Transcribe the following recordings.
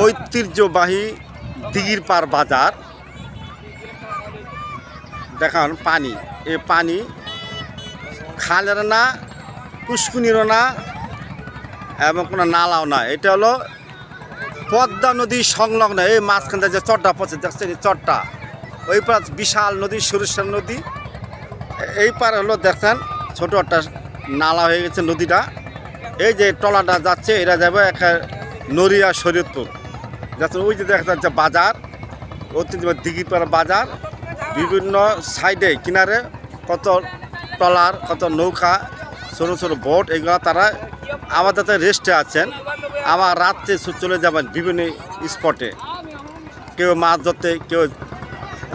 ঐতিহ্যবাহী দিঘির পার বাজার। দেখান পানি। এ পানি খালের না, পুষ্কুনিরও না, এবং কোনো নালাও না। এটা হলো পদ্মা নদী সংলগ্ন। এই মাঝখানটা যে চট্টা পড়ছে, দেখছেন এই চট্টা ওই পার বিশাল নদী সুরেশ্বর নদী। এই পার হলো দেখছেন, ছোটো একটা নালা হয়ে গেছে নদীটা। এই যে টলাটা যাচ্ছে এটা যাবে একটা নড়িয়া শরীয়তপুর। যাচ্ছে ওই যে দেখা যাচ্ছে বাজার ঐতিহ্যবাহী দিঘিপাড়া বাজার, বিভিন্ন সাইডে কিনারে কত টলার কত নৌকা ছোটো ছোটো বোট, এগুলো তারা আমাদের রেস্টে আছেন। আবার রাত্রে চলে যাবেন বিভিন্ন স্পটে কেউ মাছ ধরতে, কেউ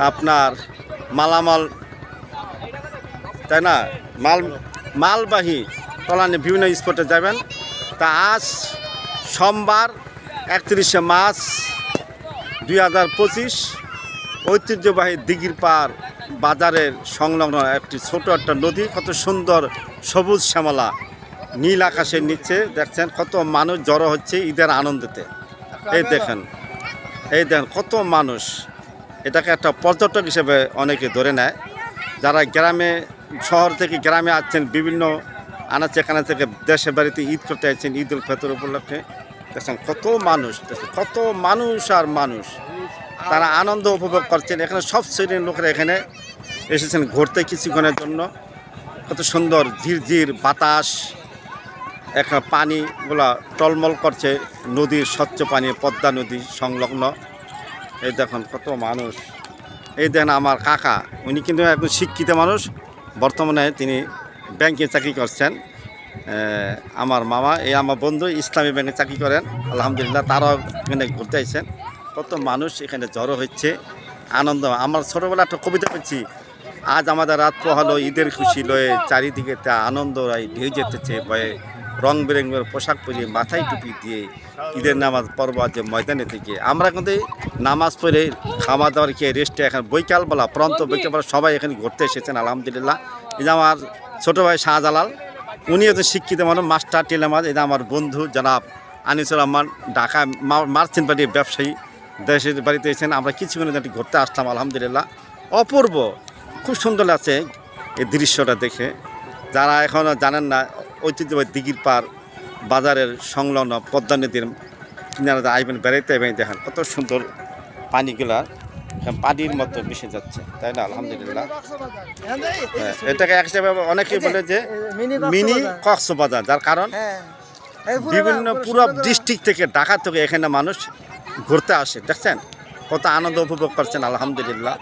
আপনার মালামাল, তাই না? মাল, মালবাহী তলানে বিভিন্ন স্পটে যাবেন। তা আজ সোমবার একত্রিশে মার্চ দুই হাজার পঁচিশ ঐতিহ্যবাহী দিঘির পার বাজারের সংলগ্ন একটি ছোট একটা নদী, কত সুন্দর সবুজ শ্যামলা, নীল আকাশের নিচে, দেখছেন কত মানুষ জড়ো হচ্ছে ঈদের আনন্দেতে। এই দেখেন এই দেখেন কত মানুষ। এটাকে একটা পর্যটক হিসেবে অনেকে ধরে নেয়। যারা গ্রামে, শহর থেকে গ্রামে আসছেন, বিভিন্ন আনাচে কানা থেকে দেশে বাড়িতে ঈদ করতে আসছেন ঈদ উল ফেতর উপলক্ষে। দেখছেন, কত মানুষ, দেখছেন, কত মানুষ আর মানুষ। তারা আনন্দ উপভোগ করছেন। এখানে সব শ্রেণির লোকেরা এখানে এসেছেন ঘুরতে কিছুক্ষণের জন্য। কত সুন্দর ঝিরঝির বাতাস এখানে পানিগুলা টলমল করছে নদীর স্বচ্ছ পানি, পদ্মা নদী সংলগ্ন। এই দেখুন, কত মানুষ। এই দেখেন আমার কাকা, উনি কিন্তু একজন শিক্ষিত মানুষ। বর্তমানে তিনি ব্যাংকে চাকরি করছেন। আমার মামা, এই আমার বন্ধু ইসলামী ব্যাংকে চাকরি করেন। আলহামদুলিল্লাহ তারাও এখানে ঘুরতে আসছেন কত মানুষ এখানে জড়ো হচ্ছে, আনন্দ। আমার ছোটোবেলা একটা কবিতা পেয়েছি আজ আমাদের রাত পোহালো, ঈদের খুশি লয়ে চারিদিকে তা আনন্দ রায় ঢেউ যেতেছে, ভয়ে রং বেরঙের পোশাক পরিয়ে মাথায় টুপি দিয়ে ঈদের নামাজ পর্ব আছে ময়দানে থেকে। আমরা কিন্তু নামাজ পড়ে খাওয়া দাওয়ার খেয়ে রেস্টে এখন বৈকালবেলা প্রান্ত বৈকালবেলা সবাই এখানে ঘুরতে এসেছেন, আলহামদুলিল্লাহ। এই যে আমার ছোটো ভাই শাহজালাল উনি হচ্ছে শিক্ষিত মানুষ, মাস্টার টেলেমাজ, এটা আমার বন্ধু, জনাব আনিসুর রহমান, ঢাকা মা- মার্চেন্ট পার্টির ব্যবসায়ী, দেশের বাড়িতে এসেছেন। আমরা কিছুক্ষণের জন্য ঘুরতে আসলাম, আলহামদুলিল্লাহ। অপূর্ব, খুব সুন্দর লাগছে এই দৃশ্যটা দেখে। যারা এখনও জানেন না, ঐতিহ্যবাহী দিঘির পার বাজারের সংলগ্ন পদ্মা নদীর কিনারে আইবেন, বেড়াইতে এবং দেখেন কত সুন্দর পানিগুলা। পানির মতো মিশে যাচ্ছে তাই না? আলহামদুলিল্লাহ। হ্যাঁ, এটাকে এক হিসাবে অনেকেই বলে যে মিনি কক্সবাজার। যার কারণ হ্যাঁ বিভিন্ন পুরো ডিস্ট্রিক্ট থেকে ঢাকা থেকে এখানে মানুষ ঘুরতে আসে দেখছেন? কত আনন্দ উপভোগ করছেন আলহামদুলিল্লাহ।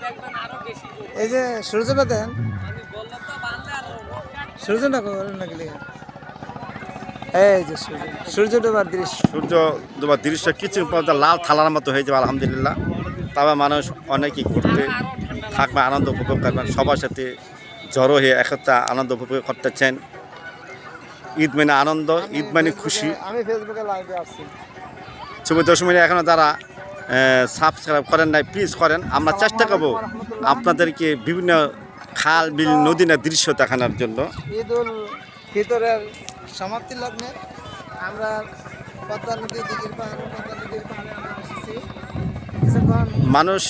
এই যে সূর্যটা দেন। সূর্যটা না এই যে সূর্য সূর্য ডোবার দৃশ্য। সূর্য দুবার দৃশ্য কিছু লাল থালার মতো হয়ে যাবে আলহামদুলিল্লাহ। তবে মানুষ অনেকেই ঘুরতে থাকবে, আনন্দ উপভোগ করবেন সবার সাথে জড়ো হয়ে একত্রে আনন্দ উপভোগ করতেছেন। ঈদ মানে আনন্দ, ঈদ মানে খুশি। ছবি দশমিনে এখনও যারা সাবস্ক্রাইব করেন নাই প্লিজ করেন। আমরা চেষ্টা করব আপনাদেরকে বিভিন্ন খাল, বিল, নদী না দৃশ্য দেখানোর জন্য। ঈদ উল ফিতরের সমাপ্তি লগ্নে আমরা পদ্মা নদী দিঘির পদ্মা নদীর পাহাড়ে মানুষ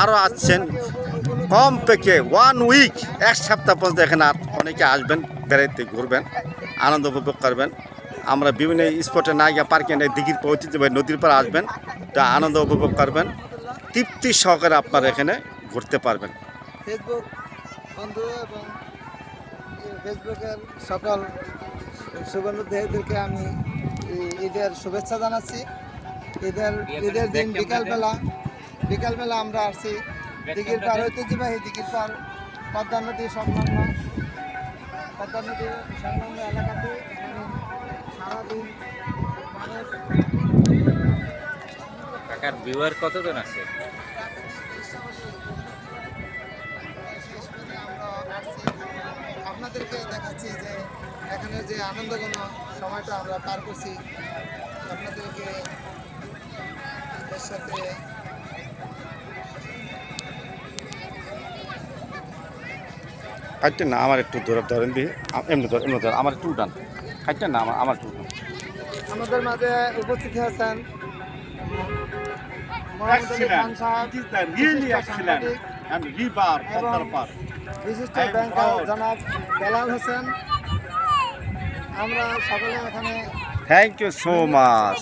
আরও আসছেন কম থেকে ওয়ান উইক এক সপ্তাহ পর্যন্ত এখানে আর অনেকে আসবেন, বেড়াইতে ঘুরবেন, আনন্দ উপভোগ করবেন। আমরা বিভিন্ন স্পটে না গিয়ে পার্কে নেই দিঘির ঐতিহ্যবাহী নদীর পর আসবেন, তা আনন্দ উপভোগ করবেন। তৃপ্তি সহকারে আপনারা এখানে ঘুরতে পারবেন। ফেসবুক বন্ধু এবং ফেসবুকের সকল শুভানুধ্যায়ীদেরকে আমি ঈদের শুভেচ্ছা জানাচ্ছি। ঈদের ঈদের দিন বিকালবেলা বিকালবেলা আমরা আসছি। দিঘির পার ঐতিহ্যবাহী দিঘির পার পদ্মা নদী সংলগ্ন পদ্মা নদী সংলগ্ন এলাকাতে সারাদিন কাকার ভিউয়ার কতজন আছে? আপনাদেরকে দেখাচ্ছি যে এখানে যে আনন্দঘন সময়টা আমরা পার করছি। আপনাদেরকে সাথে কাটতেন না আমার একটু ধরে ধরেন দিয়ে। এমনি ধর এমনি ধর আমার একটু উঠান। কাটতেন না আমার আমার একটু উঠান। আমাদের মাঝে উপস্থিত হয়েছেন বিশিষ্ট ব্যাংকার জনাব বেলাল হোসেন। আমরা সকলে এখানে থ্যাংক ইউ সো মাচ